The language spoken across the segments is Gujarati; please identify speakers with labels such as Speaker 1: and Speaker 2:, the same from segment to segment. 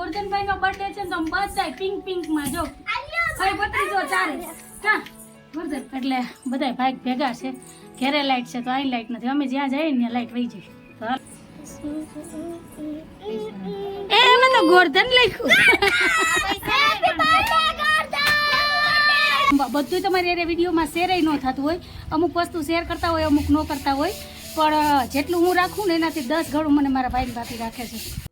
Speaker 1: ગોરધનભાઈ નો બર્થડે છે તો બધાય પિંક પિંકમાં જો. ભાઈ ભત્રીજો ચારે. હા ગોરધન એટલે બધાય ભાઈ ભેગા છે. ઘેરે લાઈટ છે તો અહીં લાઈટ નથી. અમે જ્યાં જઈએ ને લાઈટ વહી જાય. એ મને તો ગોરધન લખ્યું. બધું તમારે એ વિડીયોમાં શેર ન થતું હોય. અમુક વસ્તુ શેર કરતા હોય અમુક ન કરતા હોય. પણ જેટલું હું રાખું ને એનાથી દસ ઘણું મને મારા ભાઈ ભાભી રાખે છે.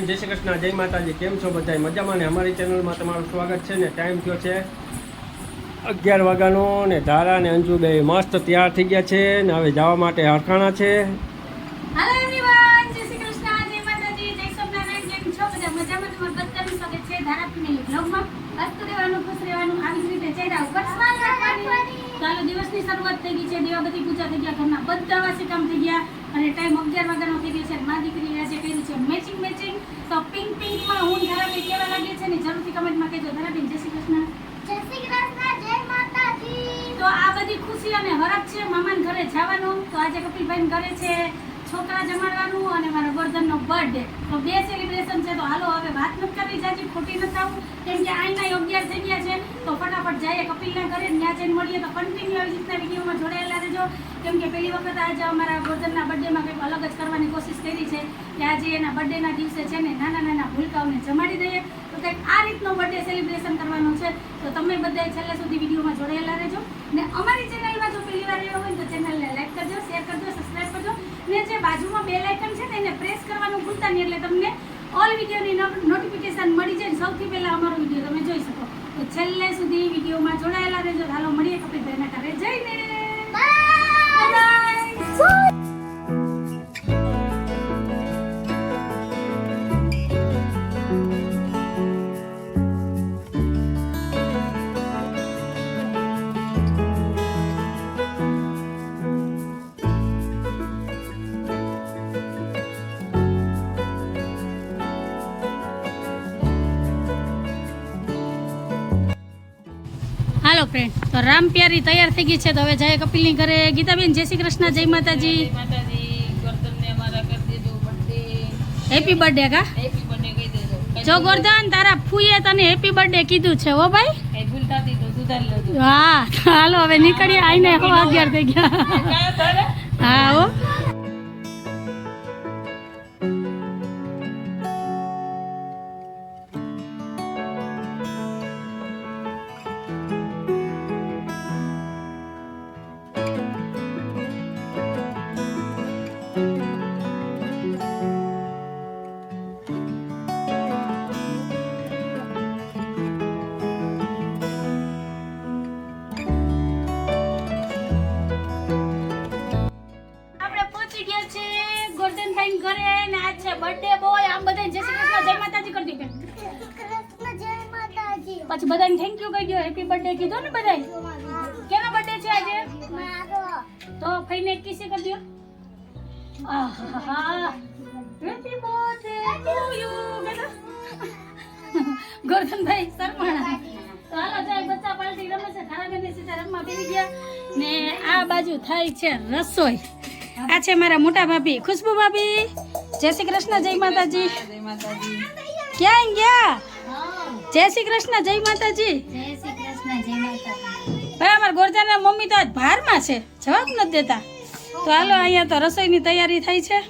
Speaker 2: હાલો જય શ્રી કૃષ્ણ, જય માતાજી, કેમ છો બધા? મજામાં ને? અમારી ચેનલમાં તમારું સ્વાગત છે ને? ટાઈમ થયો છે અગિયાર વાગ્યાનો ને ધારા ને અંજુ બે મસ્ત તૈયાર થઈ ગયા છે ને હવે જવા માટે હરખાણા છે.
Speaker 1: બધા? બધાનું ચાલો દિવસની શરૂઆત થઈ ગઈ છે. દેવાબતી પૂજા થઈ ગયા, ઘરના બધા કામ થઈ ગયા. અને ટાઈમ અગિયાર વાગ્યાનો થઈ ગયો છે. મારી દીકરી આજે કર્યું છે મેચિંગ મેચિંગ તો પિંક પિંકમાં હું ધારાબેન કેવા લાગે છે ને જરૂરથી કમેન્ટમાં કહેજો. ધારાબેન જય શ્રી કૃષ્ણ. તો આ બધી ખુશી અને હરખ છે મામાન ઘરે જવાનું. તો આજે કપિલભાઈ ઘરે છે. છોકરા જમાડવાનું અને મારા ગોરધનનો બર્થડે તો બે સેલિબ્રેશન છે, તો હાલો હવે વાત નથી કરવી, જાજી ખોટી નથી થવું કેમ કે આઈના અગિયાર થઈ છે, તો ફટાફટ જઈએ, કપિલના ઘરે ત્યાં જઈને મળીએ, તો કન્ટિન્યુ આવી રીતના વિડીયોમાં જોડાયેલા રહેજો. કેમ કે પહેલી વખત આજે અમારા ગોરધનના બર્થડેમાં કંઈક અલગ જ કરવાની કોશિશ કરી છે કે આજે એના બર્થડેના દિવસે છે ને નાના નાના ભૂલકાઓને જમાડી દઈએ. તો કંઈક આ રીતનો બર્થડે સેલિબ્રેશન કરવાનો છે. તો તમે બધા છેલ્લે સુધી વિડીયોમાં જોડાયેલા રહેજો. ને અમારી ચેનલમાં જો પહેલી વાર આવ્યો હોય તો ચેનલને લાઈક કરજો શેર કરજો સબસ્ક્રાઈબ કરજો. ને જે બાજુમાં બેલ આઇકન છે ને એને પ્રેસ કરવાનું ભૂલતા નહીં એટલે તમને ઓલ વિડીયોની નોટિફિકેશન મળી જાય સૌથી પહેલાં અમારો વીડિયો તમે જોઈ શકો. તો છેલ્લે સુધી વિડીયોમાં જોડાયેલા રહેજો. હાલો મળીએ કપિલભાઈના ઘરે જઈને Bye. ફ્રેન્ડ તો રામ પ્યારી તૈયાર થઈ ગઈ છે. તો હવે જાય કપિલની ઘરે ગીતાબેન જય શ્રી કૃષ્ણ જય માતાજી. હેપી બર્થડે કા? જો ગોરધન તારા ફૂએ તને હેપી બર્થડે કીધું છે હો ભાઈ. હા હાલો હવે નીકળી આઈને હો અગિયાર થઈ ગયા. હા હો. પહોંચી છે ગોલ્ડનભાઈ ઘરે ને આજ છે બર્થડે બોય આમ બધા જય શ્રી કૃષ્ણ, જય માતાજી કરી દીધું. પછી બધાને થેન્ક યુ કહી દો હેપી બર્થડે કીધો ને બધાય કેનો બર્થડે છે આજે? તો ફઈને કિસી કરી દો happy birthday to you Gordhanbhai શર્માણા. તો હાલો જાય બચ્ચા પાલટી રમે છે ખારાબેન સીધા રમવા બેસી ગયા. ને આ બાજુ થાય છે રસોઈ. આ છે મારા મોટા ભાભી ખુશ્બુ ભાભી. જય શ્રી કૃષ્ણ જય માતાજી. ક્યાં ગયા? જય શ્રી કૃષ્ણ જય માતાજી. ભાઈ અમારા ગોરજાના મમ્મી તો આજ ભારમાં છે. જવાબ નથી દેતા. તો હાલો અહીંયા તો રસોઈની તૈયારી થઈ છે.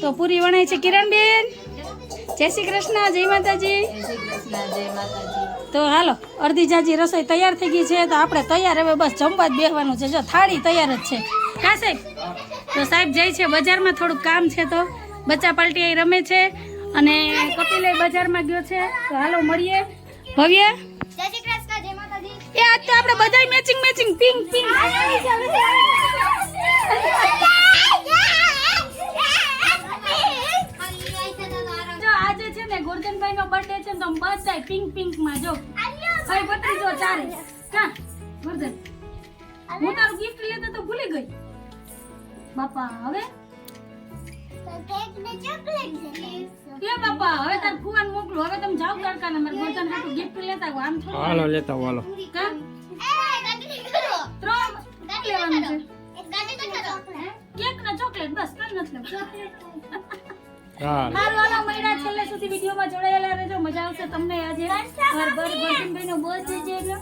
Speaker 1: તો પૂરી વણાય છે કિરણબેન. જય શ્રી કૃષ્ણ જય માતાજી.
Speaker 3: જય શ્રી કૃષ્ણ જય માતાજી.
Speaker 1: તો હાલો અડધી જાજી રસોઈ તૈયાર થઈ ગઈ છે તો આપણે તૈયાર હવે બસ જમવા જ બેહવાનું છે. જો થાળી તૈયાર જ છે. કા સાહેબ? તો સાહેબ જાય છે બજારમાં થોડુંક કામ છે તો. બચ્ચા પાલટી અહીં રમે છે અને કપિલે બજારમાં ગયો છે. તો હાલો મળીએ. ભવ્ય? એ આજ તો આપણે બધાય મેચિંગ મેચિંગ પિંક પિંક આમ બધાય પિંક પિંકમાં જો. ભાઈ બતાવી જો ચારે. કા? વર્ધન હું તારું ગિફ્ટ લેતા તો ભૂલી ગઈ. બાપા હવે? કે હવે તાર ફુવાન મોકલો. હવે તમે જાવ તડકા મારે વર્ધન હાટું ગિફ્ટ લેતા આવો. આમ થોડું ત્રણ લેવાનું કેક ને ચોકલેટ બસ કઈ નથી હાલો હાલો મહિના છેલ્લે સુધી વિડીયોમાં જોડાયેલા રહેજો. મજા આવશે તમને આજે. ઘર ભર ગોઠીનભાઈનો બર્થડે છે. એટલે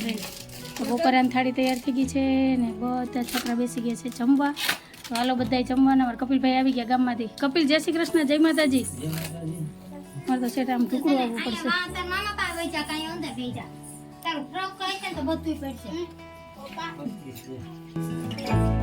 Speaker 1: ફ્રેન્ડ તો બપોરાની થાળી તૈયાર થઈ ગઈ છે ને બધા છોકરા બેસી ગયા છે જમવા. તો હાલો બધા જમવાના. અમારે કપિલભાઈ આવી ગયા ગામમાંથી. કપિલ જય શ્રી કૃષ્ણ જય માતાજી. મારે તો સેટા આમ ટુકડું આવવું પડશે. ટાઈમ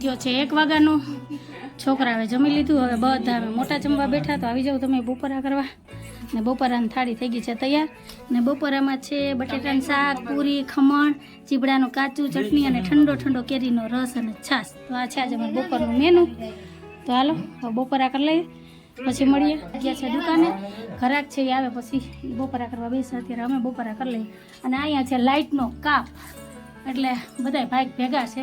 Speaker 1: થયો છે. એક વાગ્યાનો છોકરા હવે જમી લીધું. હવે બધા મોટા જમવા બેઠા તો આવી જાઓ તમે બપોરા કરવા. ને બપોરાની થાળી થઈ ગઈ છે તૈયાર. ને બપોરામાં છે બટેટાનું શાક, પૂરી, ખમણ, ચીબડાનું કાચું, ચટણી અને ઠંડો ઠંડો કેરીનો રસ અને છાશ. તો આ છે આજે અમારું બપોરનું મેનુ તો હાલો, હવે બપોરા કરી લઈએ. પછી મળીએ. ગયા છે દુકાને. ઘરાક છે એ આવે પછી બપોરા કરવા બેસે. અત્યારે અમે બપોરા કરી લઈએ. અને અહીંયા છે લાઇટનો કાપ. એટલે બધાય ભાઈ ભેગા છે.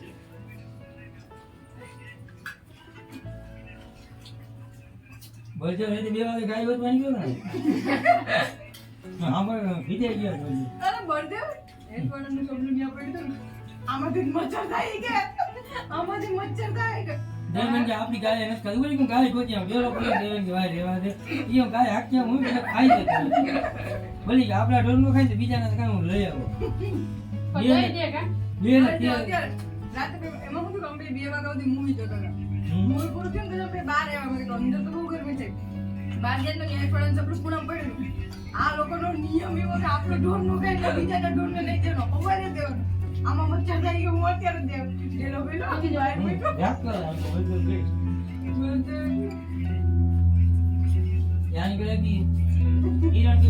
Speaker 4: બળજો એટલે બે વાગે ગાય મારી ગયો ને? આમાં ભીજાઈ ગયા
Speaker 5: અરે બળદેવ ન્યા પડ્યું આમાંથી મચ્છર થાય કે? આમાંથી મચ્છર થાય કે?
Speaker 4: દેવન કે આપણી ગાય કે ગોતી આમ બેરો બોલે દેવન કે ભાઈ રેવા દે. ઈ આમ ગાય હાકી હું એટલે ખાઈ જતો બોલી કે આપણા ઢોરનું ખાઈ તો બીજાના કાંઈ હું લઈ આવો. બે બે ને
Speaker 5: અરે
Speaker 4: તે-
Speaker 5: અત્યારે રાતે એમાં હું તો કે અમે બે વાગ્યા સુધી મૂવી જોતો હતો. મૂવી પૂરું થયું ને પછી અમે બહાર આવ્યા. મેં અંદર તો બહુ છે. બહાર ગયા તો ત્યાં અઠવાડિયાનું ચપલું પડેલું. આ લોકોનો નિયમ એવો કે આપણો ઢોરનું ખાય એટલે બીજાના ઢોરને લઈ દેવાનો ખબર જ દેવાનો. આમાં મચ્છર થાય કે હું અત્યારે દેવ. એ લોકો આખી જાય
Speaker 4: યાદ કરો યાદ કરો ઈરાન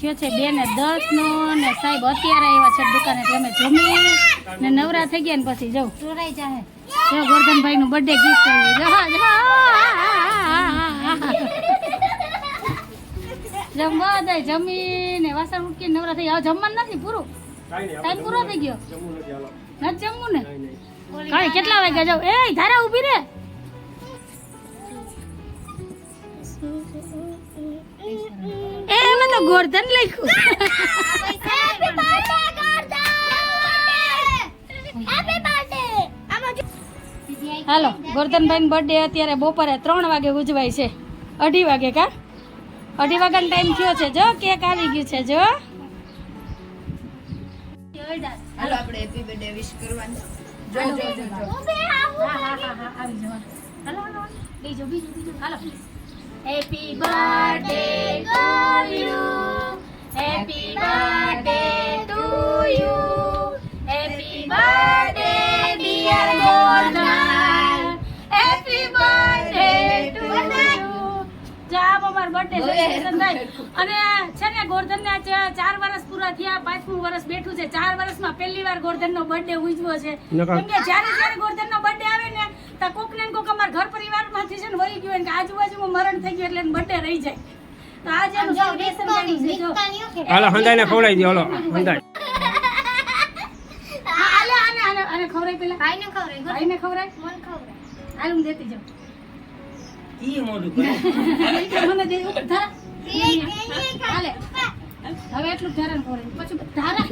Speaker 1: થયો છે બે ને દસ નો ને સાહેબ અત્યારે આવ્યા છે દુકાને અમે જમી ને નવરા થઈ ગયા ને પછી જવું ચોરાઈ જાય જો ગોરધનભાઈ નું બર્થડે ગિફ્ટ આવ્યું જા, જા. જમવા દે જમીને વાસણ ઉટકી નવરા થઈ હવે જમવાનું નથી પૂરું? ટાઈમ પૂરો થઈ ગયો?
Speaker 2: જમવું નથી,
Speaker 1: જમવું ને?
Speaker 2: કાઈ
Speaker 1: કેટલા વાગ્યા જાવ એ ધારા ઊભી રે. એ એમાં ગોર્ધન ગોરધન! લખ્યું હાલો ગોર્ધનભાઈ બર્થડે અત્યારે બપોરે ત્રણ વાગે ઉજવાય છે. અઢી વાગે કા? અઢી વાગ્યાનો ટાઈમ થયો છે જો કેક આવી ગયું છે જો.
Speaker 5: હાલો આપણે હેપી બર્થડે વિશ કરવાનું. જો જો જો જો.
Speaker 1: હા હા હા હા આવી જવાનું. હાલો હાલો. બીજો બીજું બીજું. હાલો. Happy birthday to you. Happy birthday to you happy birthday, dear Gordhan happy birthday to you. જા અમાર બર્થડે સેલિબ્રેશન થાય અને છે ને ગોર્ધન ને ચાર વર્ષ પૂરા થયા પાંચમું વર્ષ બેઠું છે. ચાર વર્ષમાં પહેલી વાર ગોર્ધન નો બર્થડે ઉજવો છે કેમ કે જ્યારે જ્યારે ગોર્ધન નો બર્થડે તો કોક ને કોક અમારા ઘર પરિવારમાંથી છે ને વહી ગયું કે આજુબાજુમાં મરણ થઈ ગયું એટલે બર્થડે રહી જાય. તો આજે એનું celebration કર્યું છે જો.
Speaker 2: હાલો હંધાઈને ખવડાવી દે હાલો હંધાઈ
Speaker 1: હા, આને આને આને ખવડાય પેલા.
Speaker 3: ભાઈને ખવડાય,
Speaker 1: ભાઈને ખવડાય?
Speaker 3: મન ખવડાય.
Speaker 1: હાલ હું દેતી જાઉં.
Speaker 4: ઈ મોઢું કરે.
Speaker 1: મને દે ધરા. હાલે. હવે એટલું ધારણ કરે પછી ધારણ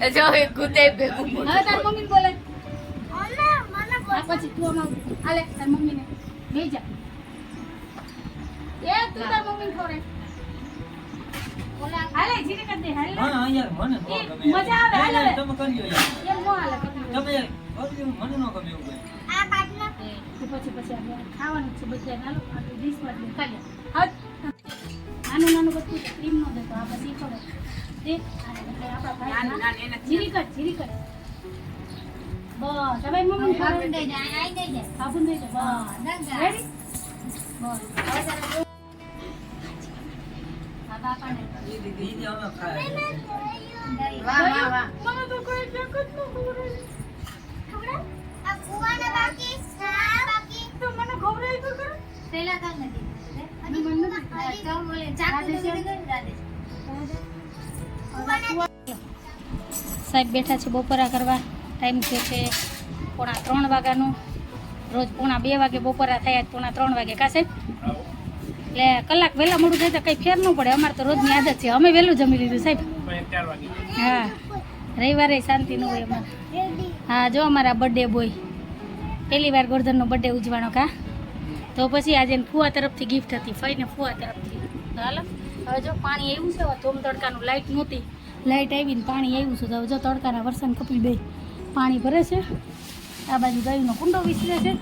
Speaker 1: ને
Speaker 5: જો કૂદે ભેગું
Speaker 1: હવે તાર મમ્મી બોલે આ પછી તું આમાં હાલે તાર મમ્મીને. બે જા. એ તું તાર મમ્મીને ખવડાય. હાલે જીરે કર દે હાલે.
Speaker 4: હા યાર મને નો
Speaker 1: એ
Speaker 4: ગમે.
Speaker 1: મજા આવે, હાલો.
Speaker 4: તમે કર્યો યાર.
Speaker 1: એમ નો હાલે
Speaker 4: તમે મને નો ગમે એવું
Speaker 3: આ
Speaker 1: પછી પછી આપણે ખાવાનું છે બધા હાલો આપણે ડીશમાં જ ખાલી હા નાનું નાનું બધું ક્રીમ નો દેતો આ પછી ખબર દે આપણા ભાઈ જીરી કર જીરી કર. બસ હવે મમ્મી. સાબુન દઈ જે. સાહેબ બેઠા છે બપોરા કરવા ટાઈમ છે છે પોણા ત્રણ વાગ્યાનો. રોજ પોણા બે વાગે બપોરા થયા પોણા ત્રણ વાગે કાશે એટલે કલાક વહેલા મોડું થાય તો કંઈ ફેર ન પડે. અમારે તો રોજની આદત છે. અમે વહેલું જમી લીધું સાહેબ. હા. રવિવારે શાંતિ ન હોય અમારે. હા જો અમારા બર્થડે બોય પહેલી વાર ગોરધનનો બર્થડે ઉજવાનો કા? તો પછી આજે ફુવા તરફથી ગિફ્ટ હતી. ફઈને ફુવા તરફથી. હાલો. હવે જો પાણી આવ્યું છે ધોમ તડકાનું લાઇટ નહોતી. લાઇટ આવીને પાણી આવ્યું છે. તો હવે જો તડકાના વરસાદ કપી બે પાણી ભરે છે. આ બાજુ ગાયનો કુંડો વિસરે છે.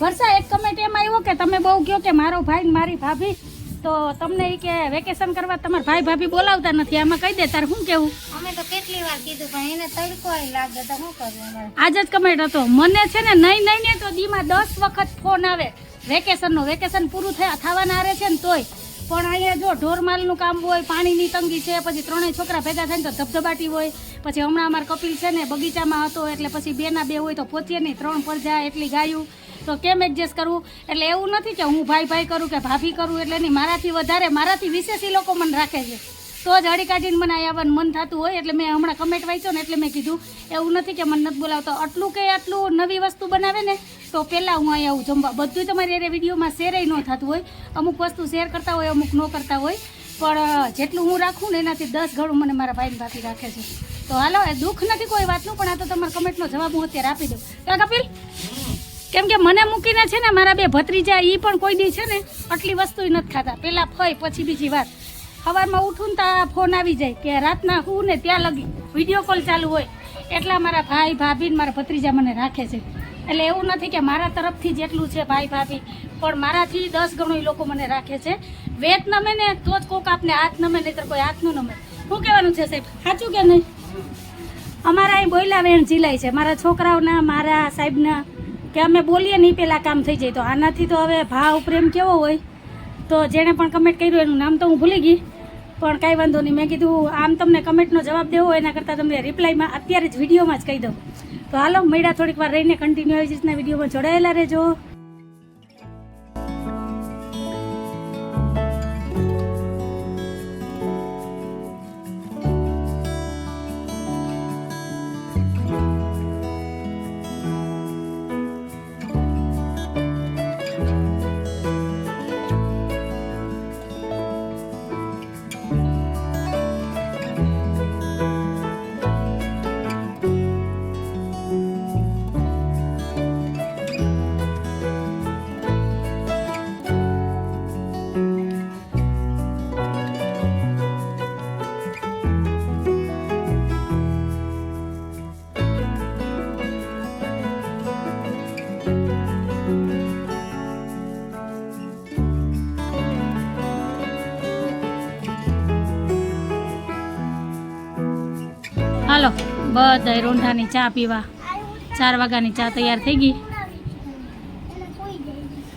Speaker 1: વર્ષા એક કમેન્ટ એમ આવ્યો કે તમે બહુ કહો કે મારો ભાઈ મારી ભાભી. તો તમને એ કે વેકેશન કરવા તમારા ભાઈ ભાભી બોલાવતા નથી. આમાં કહી દે તારે શું કેવું
Speaker 3: અમે તો કેટલી વાર કીધું પણ એને તડકો લાગે તો શું કરવું
Speaker 1: આજ જ કમેન્ટ હતો. મને છે ને નહીં નહીં ને તો દીમાં દસ વખત ફોન આવે. વેકેશનનો વેકેશન પૂરું થયા થવાના આરે છે ને તોય. પણ અહીંયા જો ઢોરમાલનું કામ હોય પાણીની તંગી છે પછી ત્રણેય છોકરા ભેગા થાય ને તો ધબધબાટી હોય. પછી હમણાં અમારા કપિલ છે ને બગીચામાં હતો, એટલે પછી બેના બે હોય તો પોચીએ નહીં, ત્રણ પર જાય એટલી ગાયું. તો કેમ એડજસ્ટ કરવું? એટલે એવું નથી કે હું ભાઈ ભાઈ કરું કે ભાભી કરું, એટલે નહીં. મારાથી વધારે, મારાથી વિશેષ લોકો મને રાખે છે. તો જ હળી કાઢીને મને અહીંયા આવવાનું મન થતું હોય, એટલે મેં હમણાં કમેન્ટ વાંચ્યો ને, એટલે મેં કીધું, એવું નથી કે મને નથી બોલાવતો. આટલું કે આટલું નવી વસ્તુ બનાવે ને, તો પહેલાં હું અહીંયા આવું જમવા. બધું તમારી અરે વિડીયોમાં શેરય ન થતું હોય. અમુક વસ્તુ શેર કરતા હોય, અમુક ન કરતા હોય. પણ જેટલું હું રાખું ને એનાથી દસ ઘણું મને મારા ભાઈને ભાભી રાખે છે. તો હાલો, એ દુઃખ નથી કોઈ વાતનું, પણ આ તો તમારા કમેન્ટનો જવાબ હું અત્યારે આપી દઉં. ક્યાં કપિલ, કેમ કે મને મૂકીને છે ને મારા બે ભત્રીજા એ પણ કોઈ દી છે ને આટલી વસ્તુ નથી ખાતા. પહેલાં ફઈ, પછી બીજી વાત. સવારમાં ઉઠું ને ત્યાં ફોન આવી જાય કે રાતના હું ને ત્યાં લગી વીડિયો કોલ ચાલુ હોય. એટલા મારા ભાઈ, ભાભી મારા ભત્રીજા મને રાખે છે. એટલે એવું નથી કે મારા તરફથી જેટલું છે ભાઈ, ભાભી, પણ મારાથી દસ ગણું લોકો મને રાખે છે. વેત નમે ને તો જ કોક આપને હાથ નમે, નહીતર કોઈ હાથનું નમે. શું કહેવાનું છે સાહેબ? સાચું કે નહીં? અમારા અહીં બોયલા વેણ ઝીલાય છે. મારા છોકરાઓના, મારા સાહેબના, કે અમે બોલીએ નહીં પહેલાં કામ થઈ જાય. તો આનાથી તો હવે ભાવ પ્રેમ કેવો હોય? તો જેણે પણ કમેન્ટ કર્યું એનું નામ તો હું ભૂલી ગઈ. પણ કાંઈ વાંધો નહીં. મેં કીધું, આમ તમને કમેન્ટનો જવાબ દેવો, એના કરતાં તમને રિપ્લાયમાં અત્યારે જ વિડીયોમાં જ કહી દઉં. તો હાલો, મળ્યા થોડીક વાર રહીને કન્ટિન્યુ આવી રીતના વિડીયોમાં જોડાયેલા રહેજો. બધાય રોંઢાની ચા પીવા. ચાર વાગ્યાની ચા તૈયાર થઈ ગઈ.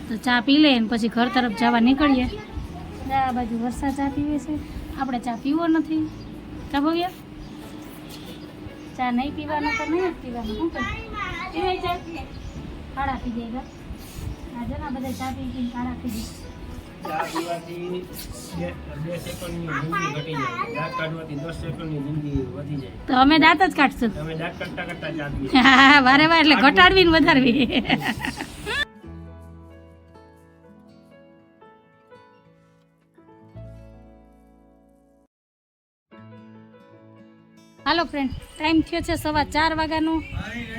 Speaker 1: તો ચા પી લે ને પછી ઘર તરફ જવા નીકળીએ. આ બાજુ વરસાદ ચા પીવે છે. આપણે ચા પીવો નથી. ચા ભોગ્યા ચા નહીં પીવાનો તો નહીં જ પીવાનો. શું પીવાય ચા પી જાય જ બધા ચા પી પીને કાળા પી જાય.
Speaker 2: ચા પીવાથી બે બે સેકન્ડની જિંદગી ઘટી જાય. દાંત કાઢવાથી દસ સેકન્ડની જિંદગી વધી જાય.
Speaker 1: તો અમે દાંત જ કાઢશું.
Speaker 2: તમે દાંત કાઢતા કાઢતા ચા પીએ
Speaker 1: હા વારે વાર એટલે ઘટાડવી ને વધારવી. હાલો ફ્રેન્ડ ટાઈમ થયો છે સવા ચાર વાગ્યાનો.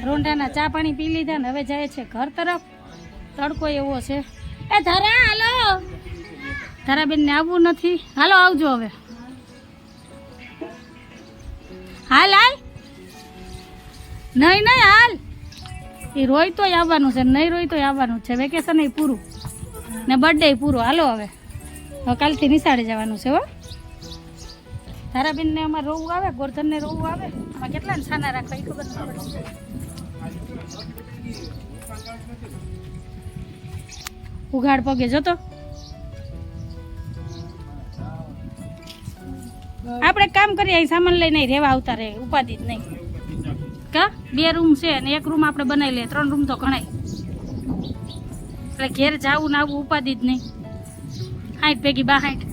Speaker 1: રોંઢાના ચા પાણી પી લીધા ને હવે જાય છે ઘર તરફ. તડકો એવો છે. એ ધારા હાલો. ધારાબેન ને આવવું નથી. હાલો, આવજો હવે. હાલ હાલ. નહીં નહીં, હાલ. એ રોય તોય આવવાનું છે, નહીં રોય તોય આવવાનું છે. વેકેશન એ પૂરું. ને બર્થડે પૂરું. હાલો હવે. હવે કાલથી નિશાળે જવાનું છે, હો. તારાબેનને અમારે રોવું આવે, ગોરધનને રોવું આવે. આમાં કેટલા ને છાના રાખવા એ ખબર ઉઘાડ પગે જતો. આપણે કામ કરીએ, અહીં સામાન લઈને રહેવા આવતા રહે, ઉપાધિ જ નહીં. કા? બે રૂમ છે અને એક રૂમ આપણે બનાવી લઈએ, ત્રણ રૂમ તો ઘણાય. એટલે ઘેર જાવું ને આવું ઉપાધિ જ નહીં. હાઈટ ભેગી બા હાઈટ.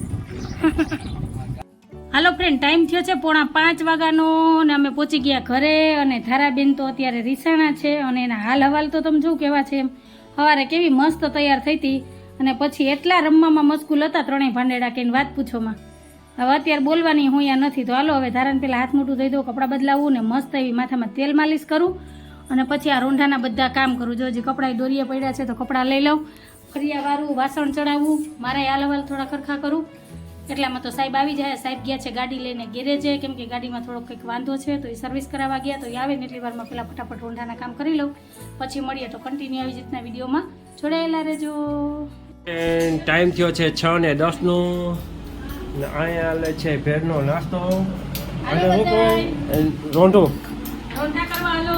Speaker 1: હાલો ફ્રેન્ડ ટાઈમ થયો છે પોણા પાંચ વાગ્યાનો ને અમે પહોંચી ગયા ઘરે અને ધારાબેન તો અત્યારે રીસાણા છે અને એના હાલ હવાલ તો તમે જોવું કેવા છે એમ. સવારે કેવી મસ્ત તૈયાર થઈ હતી અને પછી એટલા રમવામાં મસ્કુલ હતા ત્રણેય ભાંડેડા કહીને વાત પૂછોમાં. હવે અત્યારે બોલવાની હું અહીંયા નથી. તો હાલો, હવે ધારાને પહેલાં હાથ મોટું ધોઈ દઉં, કપડાં બદલાવું ને મસ્ત એવી માથામાં તેલ માલિશ કરું. અને પછી આ રોંઢાના બધા કામ કરું. જો હજી કપડાં દોરીએ પડ્યા છે તો કપડાં લઈ લઉં. ફરિયા વારું વાસણ ચડાવવું મારે હાલ હવાલ થોડા ખરખા કરું. એટલામાં તો સાહેબ આવી જાય. સાહેબ ગયા છે ગાડી લઈને ગેરેજે. કેમ કે ગાડીમાં થોડોક કંઈક વાંધો છે, તો એ સર્વિસ કરાવવા ગયા. તો એ આવે ને એટલી વારમાં પહેલાં ફટાફટ રોંઢાના કામ કરી લઉં. પછી મળીએ તો કન્ટિન્યુ આવી રીતના વિડીયોમાં. જોડાયેલા રહેજો.
Speaker 2: ટાઈમ થયો છે છ ને દસનો. અહીંયા લે છે ભેરનો નાસ્તો. અને હું કહેવાય રોંઢું.
Speaker 1: રોંઢા કરવા હાલો.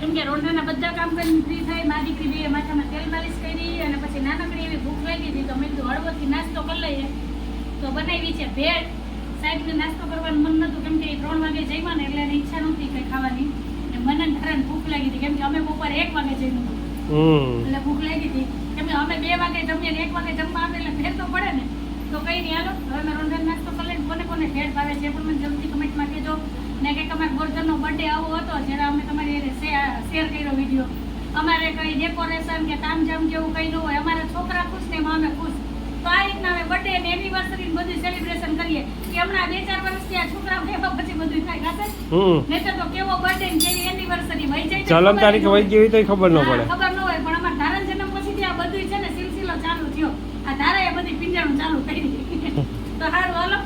Speaker 1: કેમ કે રોંઢાના બધા કામ કરીને ફ્રી થઈ મારી દીકરી બે માથામાં તેલ માલિશ કરી અને પછી નાનકડી એવી ભૂખ લાગી હતી તો મેં કીધું હળવોથી નાસ્તો કરી લઈએ. તો બનાવી છે ભેળ. સાહેબને નાસ્તો કરવાનું મન નહોતું કેમ કે એ ત્રણ વાગે જમ્યા ને એટલે એને ઈચ્છા નહોતી કંઈ ખાવાની. એટલે મને ને ખરાને ભૂખ લાગી હતી કેમ કે અમે બપોરે એક વાગે જઈ
Speaker 2: હમ.
Speaker 1: એટલે ભૂખ લાગી હતી. કેમ કે અમે બે વાગે જમીએ એક વાગે જમવા આવે એટલે ફેર તો પડે ને. તો કઈ નહીં હાલો. હવે મેં રોંઢાનો નાસ્તો કરી લઈને કોને કોને ભેળ ભાવે છે પણ મને જલ્દી કમેન્ટમાં કહેજો. ને કે તમારા ગોરધનનો બર્થડે આવો હતો જ્યારે અમે તમારી શેર કર્યો વીડિયો અમારે કંઈ ડેકોરેશન કે તામઝામ જેવું કઈ ન હોય. અમારા છોકરા ખુશ ને અમે ખુશ. તો આ રીતના અમે બર્થડે ને એનિવર્સરી બધું સેલિબ્રેશન કરીએ. કે હમણાં બે ચાર વર્ષથી આ છોકરા ભેગા પછી બધું થાય
Speaker 2: ખાતે
Speaker 1: નહીં તો કેવો બર્થડે ને કેવી એનિવર્સરી વહી જાય
Speaker 2: જલમ તારીખ વહી ગઈ તો ખબર ન પડે
Speaker 1: ખબર ન હોય પણ અમારા ધારણ જન્મ પછીથી આ બધું છે ને સિલસિલો ચાલુ થયો આ ધારાએ બધી પિંજાણું ચાલુ કરી તો સારું હાલો.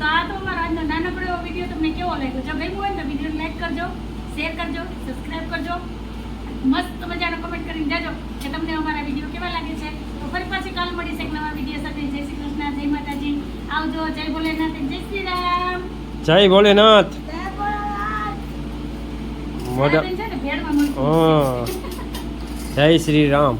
Speaker 1: તો આ તો અમારો આજનો નાનકડો એવો વીડિયો તમને કેવો લાગ્યો? જો ગમ્યું હોય ને તો વીડિયો લાઈક કરજો શેર કરજો સબસ્ક્રાઈબ કરજો. મસ્ત મજાનો કમેન્ટ કરીને જાજો કે તમને અમારા વીડિયો કેવા લાગે છે. તો ફરી પાછી કાલ મળીશ એક નવા વીડિયો સાથે. જય શ્રી કૃષ્ણ જય માતાજી. આવજો જય ભોલેનાથ જય શ્રી રામ.
Speaker 2: જય ભોલેનાથ.
Speaker 1: મળતું.
Speaker 2: જય શ્રી રામ.